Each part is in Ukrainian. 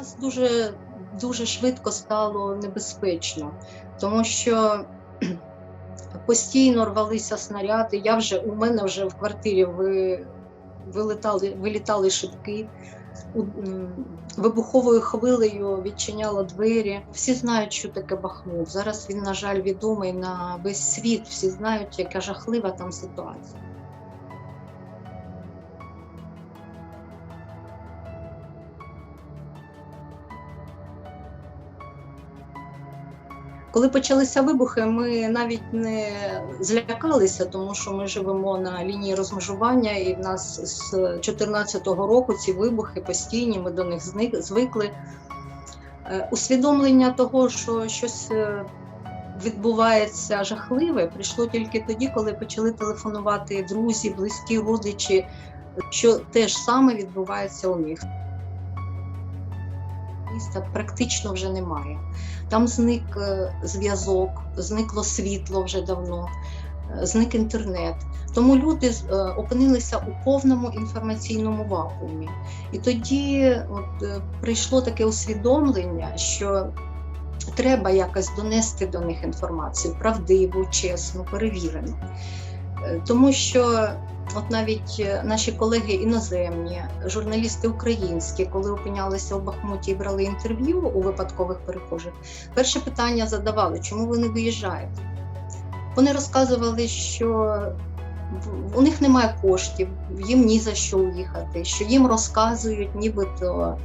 нас дуже, дуже швидко стало небезпечно, тому що постійно рвалися снаряди. Я вже у мене вже в квартирі ви, вилетали, вилітали шибки. Вибуховою хвилею відчиняла двері. Всі знають, що таке Бахмут. Зараз він, на жаль, відомий на весь світ. Всі знають, яка жахлива там ситуація. Коли почалися вибухи, ми навіть не злякалися, тому що ми живемо на лінії розмежування, і в нас з 2014 року ці вибухи постійні, ми до них звикли. Е, Усвідомлення того, що щось е, відбувається жахливе, прийшло тільки тоді, коли почали телефонувати друзі, близькі родичі, що те ж саме відбувається у них. Міста практично вже немає. Там зник е, зв'язок, зникло світло вже давно, е, зник інтернет. Тому люди е, опинилися у повному інформаційному вакуумі. І тоді от, прийшло таке усвідомлення, що треба якось донести до них інформацію правдиву, чесну, перевірену. Тому що от навіть е, наші колеги іноземні, журналісти українські, коли опинялися у Бахмуті і брали інтерв'ю у випадкових перехожих, перше питання задавали, чому ви не виїжджаєте? Вони розказували, що у них немає коштів, їм ні за що уїхати, що їм розказують, нібито,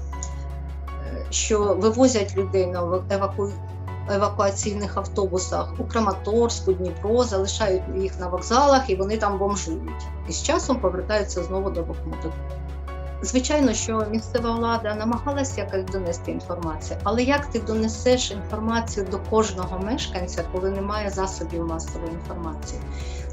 е, що вивозять людей на еваку... евакуаційних автобусах у Краматорську, Дніпро, залишають їх на вокзалах і вони там бомжують. І з часом повертаються знову до Бахмуту. Звичайно, що місцева влада намагалася якось донести інформацію, але як ти донесеш інформацію до кожного мешканця, коли немає засобів масової інформації?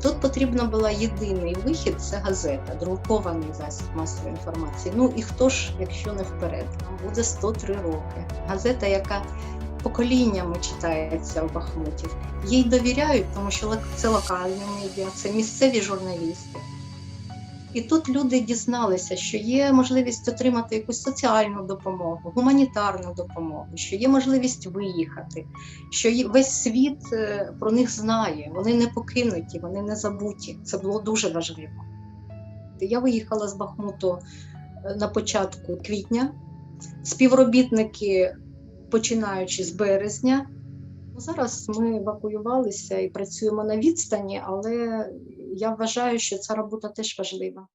Тут потрібно була єдиний вихід це газета, друкований засіб масової інформації. Ну і хто ж, якщо не вперед, буде 103 роки. Газета, яка поколіннями читається в Бахмуті. Їй довіряють, тому що це локальні медіа, це місцеві журналісти. І тут люди дізналися, що є можливість отримати якусь соціальну допомогу, гуманітарну допомогу, що є можливість виїхати, що весь світ е, про них знає, вони не покинуті, вони не забуті. Це було дуже важливо. Я виїхала з Бахмуту е, на початку квітня. Співробітники, починаючи з березня. Ну, Зараз ми евакуювалися і працюємо на відстані, але я вважаю, що ця робота теж важлива.